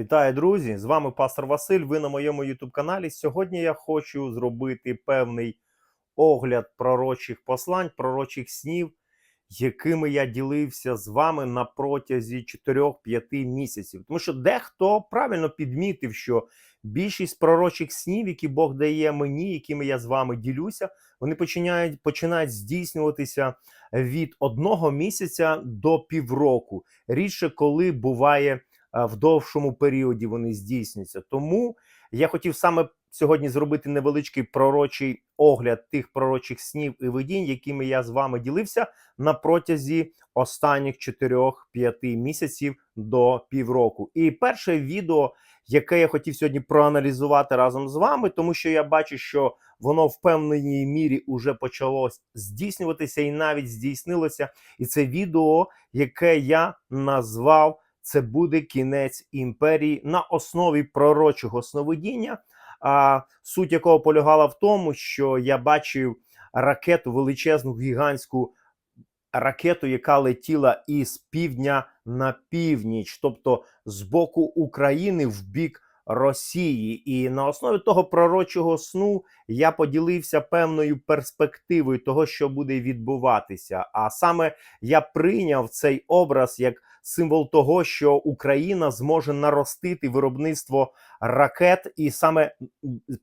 Вітаю, друзі! З вами пастор Василь. Ви на моєму youtube каналі. Сьогодні я хочу зробити певний огляд пророчих послань, пророчих снів, якими я ділився з вами на протязі 4-5 місяців. Тому що дехто правильно підмітив, що більшість пророчих снів, які Бог дає мені, якими я з вами ділюся, вони починають, починають здійснюватися від одного місяця до півроку. Рідше, коли буває в довшому періоді вони здійсняться. Тому я хотів саме сьогодні зробити невеличкий пророчий огляд тих пророчих снів і видінь, якими я з вами ділився на протязі останніх 4-5 місяців до півроку. І перше відео, яке я хотів сьогодні проаналізувати разом з вами, тому що я бачу, що воно в певній мірі уже почало здійснюватися і навіть здійснилося. І це відео, яке я назвав це буде кінець імперії на основі пророчого сновидіння. А суть якого полягала в тому, що я бачив ракету, величезну гігантську ракету, яка летіла із півдня на північ, тобто з боку України в бік Росії. І на основі того пророчого сну я поділився певною перспективою того, що буде відбуватися. А саме я прийняв цей образ як символ того, що Україна зможе наростити виробництво ракет, і саме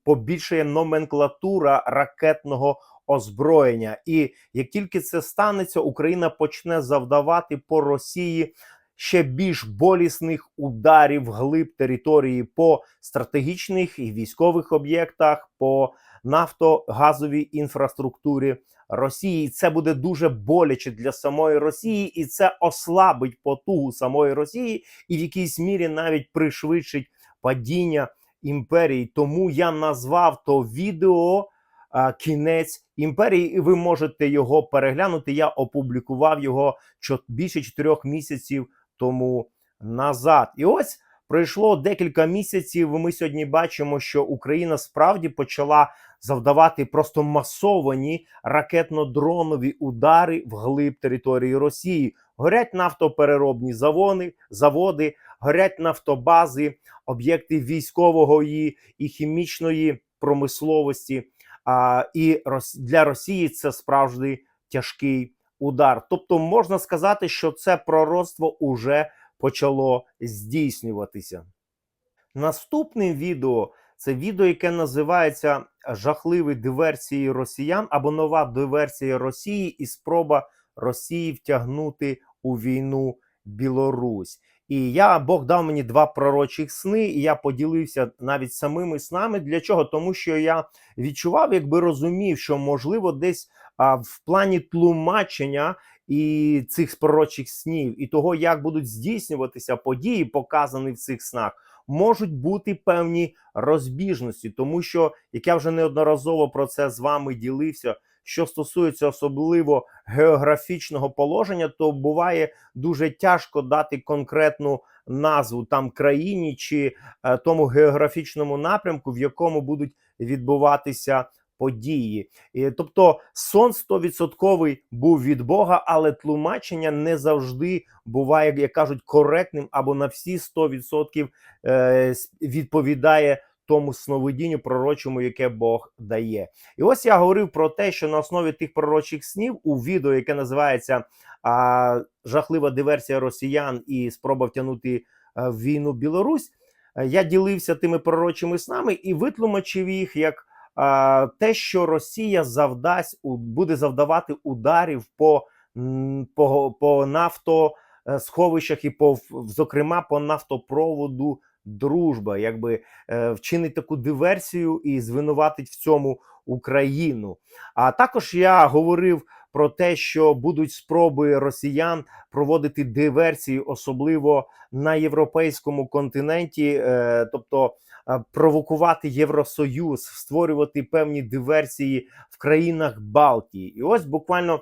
побільшає номенклатура ракетного озброєння. І як тільки це станеться, Україна почне завдавати по Росії. Ще більш болісних ударів глиб території по стратегічних і військових об'єктах, по нафтогазовій інфраструктурі Росії. Це буде дуже боляче для самої Росії, і це ослабить потугу самої Росії, і в якійсь мірі навіть пришвидшить падіння імперії. Тому я назвав то відео Кінець імперії, і ви можете його переглянути. Я опублікував його більше чотирьох місяців тому назад. І ось пройшло декілька місяців. Ми сьогодні бачимо, що Україна справді почала завдавати просто масовані ракетно-дронові удари в глиб території Росії. Горять нафтопереробні заводи, заводи, горять нафтобази, об'єкти військової і хімічної промисловості. А, І для Росії це справжній тяжкий удар. Тобто можна сказати, що це пророцтво уже почало здійснюватися. Наступним відео це відео, яке називається Жахливі диверсії росіян або нова диверсія Росії і спроба Росії втягнути у війну Білорусь. І я Бог дав мені два пророчих сни, і я поділився навіть самими снами. Для чого? Тому що я відчував, якби розумів, що можливо десь а, в плані тлумачення і цих пророчих снів, і того, як будуть здійснюватися події, показані в цих снах, можуть бути певні розбіжності, тому що як я вже неодноразово про це з вами ділився. Що стосується особливо географічного положення, то буває дуже тяжко дати конкретну назву там країні чи е, тому географічному напрямку, в якому будуть відбуватися події. І, Тобто сон 100% був від Бога, але тлумачення не завжди буває, як кажуть, коректним або на всі 100% е, відповідає тому сновидінню пророчому, яке Бог дає. І ось я говорив про те, що на основі тих пророчих снів у відео, яке називається а, Жахлива диверсія росіян і спроба втягнути а, в війну Білорусь, я ділився тими пророчими снами і витлумачив їх як те, що Росія завдасть буде завдавати ударів по, по, по нафтосховищах і по зокрема по нафтопроводу дружба, якби е, вчинить таку диверсію і звинуватить в цьому Україну. А також я говорив про те, що будуть спроби росіян проводити диверсії, особливо на європейському континенті, е, тобто е, провокувати Євросоюз, створювати певні диверсії в країнах Балтії. І ось буквально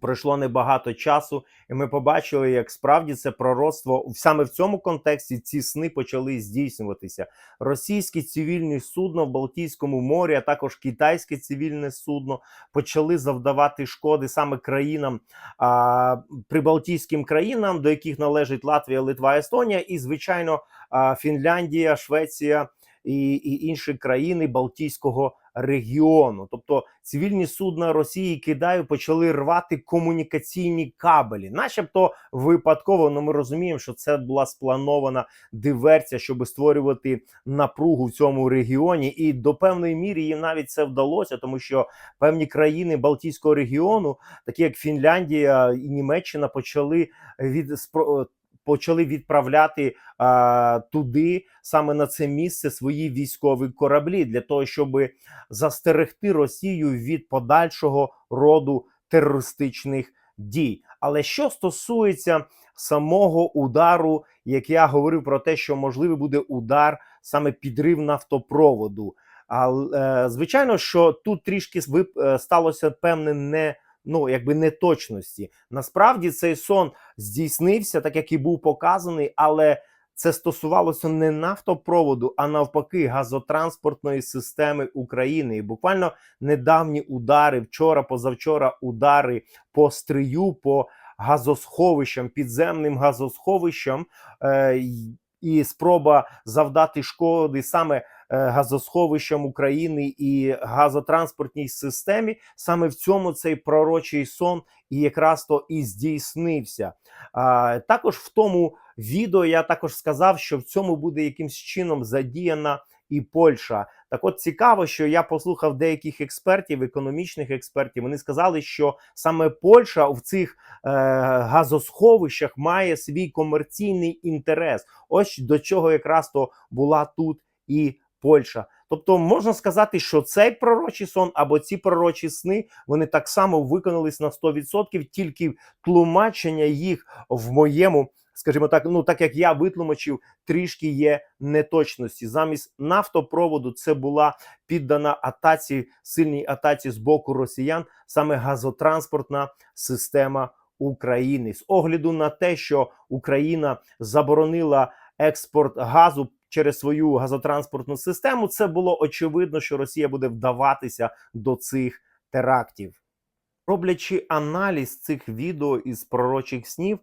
Пройшло небагато часу, і ми побачили, як справді це пророцтво саме в цьому контексті ці сни почали здійснюватися. Російське цивільне судно в Балтійському морі, а також китайське цивільне судно почали завдавати шкоди саме країнам а, прибалтійським країнам, до яких належить Латвія, Литва, Естонія, і звичайно а, Фінляндія, Швеція і, і інші країни Балтійського регіону. Тобто цивільні судна Росії і Китаю почали рвати комунікаційні кабелі, начебто випадково. Ну ми розуміємо, що це була спланована диверсія, щоб створювати напругу в цьому регіоні, і до певної міри їм навіть це вдалося, тому що певні країни Балтійського регіону, такі як Фінляндія і Німеччина, почали від спро- почали відправляти а, туди саме на це місце свої військові кораблі для того, щоб застерегти Росію від подальшого роду терористичних дій. Але що стосується самого удару, як я говорив про те, що можливий буде удар саме підрив нафтопроводу. Але звичайно, що тут трішки е, сталося певне не. Ну, якби неточності. Насправді цей сон здійснився, так як і був показаний, але це стосувалося не нафтопроводу, а навпаки, газотранспортної системи України. І буквально недавні удари, вчора, позавчора, удари по стрию, по газосховищам, підземним газосховищам, е, і спроба завдати шкоди саме газосховищам України і газотранспортній системі. Саме в цьому цей пророчий сон і якраз то і здійснився. Також в тому відео я також сказав, що в цьому буде якимсь чином задіяна і Польща. Так, от цікаво, що я послухав деяких експертів, економічних експертів. Вони сказали, що саме Польща в цих е, газосховищах має свій комерційний інтерес. Ось до чого якраз то була тут і Польща. Тобто можна сказати, що цей пророчий сон або ці пророчі сни вони так само виконались на 100%, тільки тлумачення їх в моєму, скажімо так, ну так як я витлумачив, трішки є неточності. Замість нафтопроводу це була піддана атаці, сильній атаці з боку росіян, саме газотранспортна система України. З огляду на те, що Україна заборонила експорт газу через свою газотранспортну систему, це було очевидно, що Росія буде вдаватися до цих терактів. Роблячи аналіз цих відео із пророчих снів,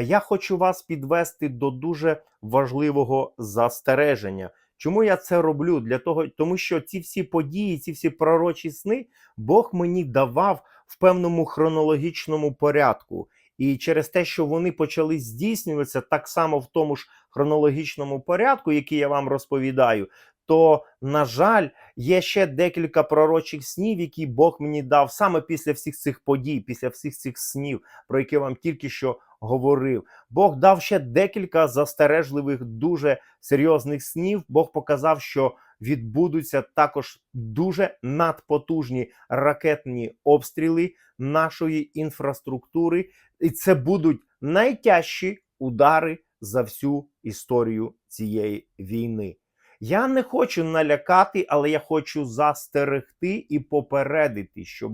я хочу вас підвести до дуже важливого застереження. Чому я це роблю? Для того, тому що ці всі події, ці всі пророчі сни, Бог мені давав в певному хронологічному порядку. І через те, що вони почали здійснюватися так само в тому ж хронологічному порядку, який я вам розповідаю, то, на жаль, є ще декілька пророчих снів, які Бог мені дав саме після всіх цих подій, після всіх цих снів, про які я вам тільки що говорив. Бог дав ще декілька застережливих, дуже серйозних снів. Бог показав, що відбудуться також дуже надпотужні ракетні обстріли нашої інфраструктури, і це будуть найтяжчі удари за всю історію цієї війни. Я не хочу налякати, але я хочу застерегти і попередити, щоб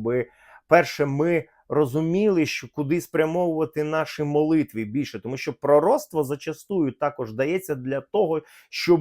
перше ми розуміли, що куди спрямовувати наші молитви більше, тому що пророцтво зачастую також дається для того, щоб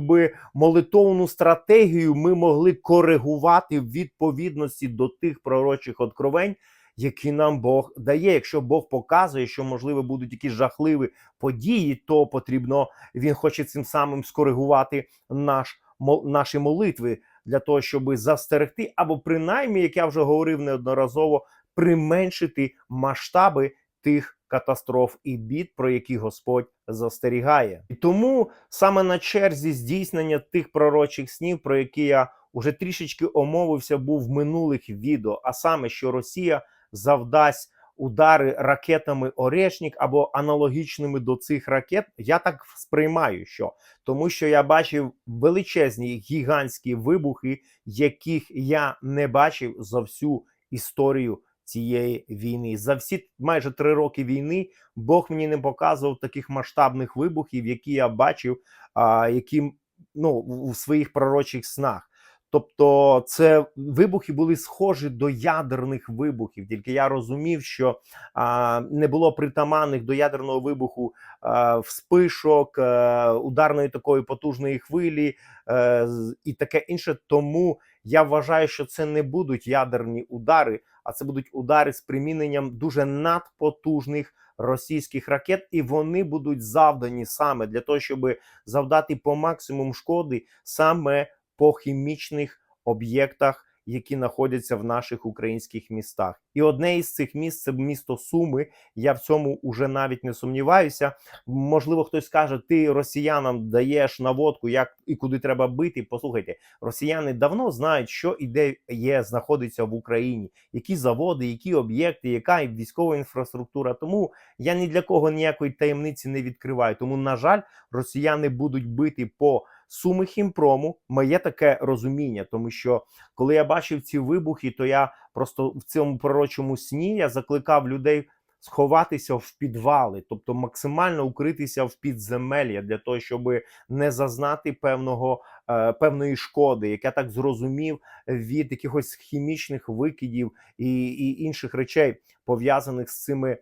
молитовну стратегію ми могли коригувати в відповідності до тих пророчих откровень, які нам Бог дає. Якщо Бог показує, що можливо будуть якісь жахливі події, то потрібно він хоче цим самим скоригувати наш наші молитви для того, щоб застерегти, або принаймні, як я вже говорив неодноразово, применшити масштаби тих катастроф і бід, про які Господь застерігає. І тому саме на черзі здійснення тих пророчих снів, про які я уже трішечки омовився, був в минулих відео, а саме, що Росія завдасть удари ракетами Орешник або аналогічними до цих ракет, я так сприймаю, що тому що я бачив величезні гігантські вибухи, яких я не бачив за всю історію цієї війни. За всі майже три роки війни Бог мені не показував таких масштабних вибухів, які я бачив, а, які ну у своїх пророчих снах. Тобто, це вибухи були схожі до ядерних вибухів. Тільки я розумів, що а, не було притаманних до ядерного вибуху а, вспишок, а, ударної такої потужної хвилі е, з- і таке інше. Тому я вважаю, що це не будуть ядерні удари, а це будуть удари з приміненням дуже надпотужних російських ракет, і вони будуть завдані саме для того, щоб завдати по максимум шкоди саме по хімічних об'єктах, які знаходяться в наших українських містах. І одне із цих міст це місто Суми. Я в цьому уже навіть не сумніваюся. Можливо, хтось скаже, ти росіянам даєш наводку, як і куди треба бити. Послухайте, росіяни давно знають, що і де є, знаходиться в Україні, які заводи, які об'єкти, яка військова інфраструктура. Тому я ні для кого ніякої таємниці не відкриваю. Тому, на жаль, росіяни будуть бити по суми хімпрому. Моє таке розуміння, тому що коли я бачив ці вибухи, то я просто в цьому пророчому сні я закликав людей. Сховатися в підвали, тобто максимально укритися в підземелля для того, щоб не зазнати певного е, певної шкоди, як я так зрозумів, від якихось хімічних викидів і, і інших речей пов'язаних з цими е,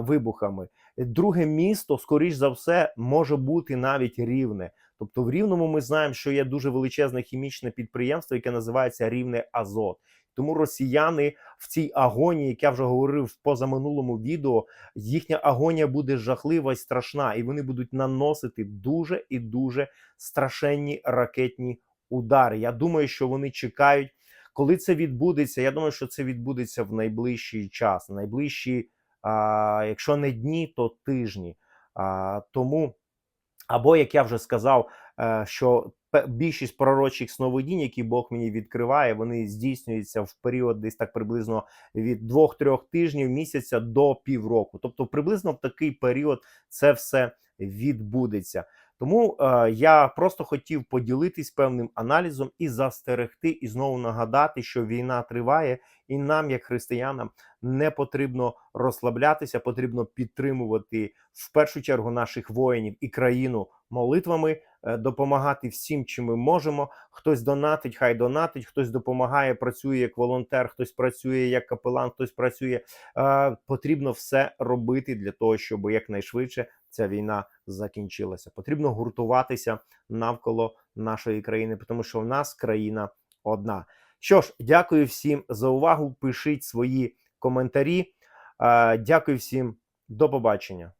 вибухами. Друге місто, скоріш за все, може бути навіть рівне. Тобто, в рівному ми знаємо, що є дуже величезне хімічне підприємство, яке називається Рівне Азот. Тому росіяни в цій агонії, як я вже говорив в позаминулому відео, їхня агонія буде жахлива і страшна, і вони будуть наносити дуже і дуже страшенні ракетні удари. Я думаю, що вони чекають, коли це відбудеться. Я думаю, що це відбудеться в найближчий час, найближчі, а, якщо не дні, то тижні. А, тому, або як я вже сказав, е, що більшість пророчих сновидінь, які Бог мені відкриває, вони здійснюються в період десь так приблизно від 2-3 тижнів місяця до півроку. Тобто, приблизно в такий період це все відбудеться. Тому е, я просто хотів поділитись певним аналізом і застерегти, і знову нагадати, що війна триває, і нам, як християнам, не потрібно розслаблятися, потрібно підтримувати в першу чергу наших воїнів і країну молитвами, е, допомагати всім, чим ми можемо. Хтось донатить, хай донатить, хтось допомагає, працює як волонтер, хтось працює як капелан, хтось працює. Е, Потрібно все робити для того, щоб якнайшвидше ця війна закінчилася. Потрібно гуртуватися навколо нашої країни, тому що в нас країна одна. Що ж, дякую всім за увагу. Пишіть свої коментарі. Е, Дякую всім, до побачення.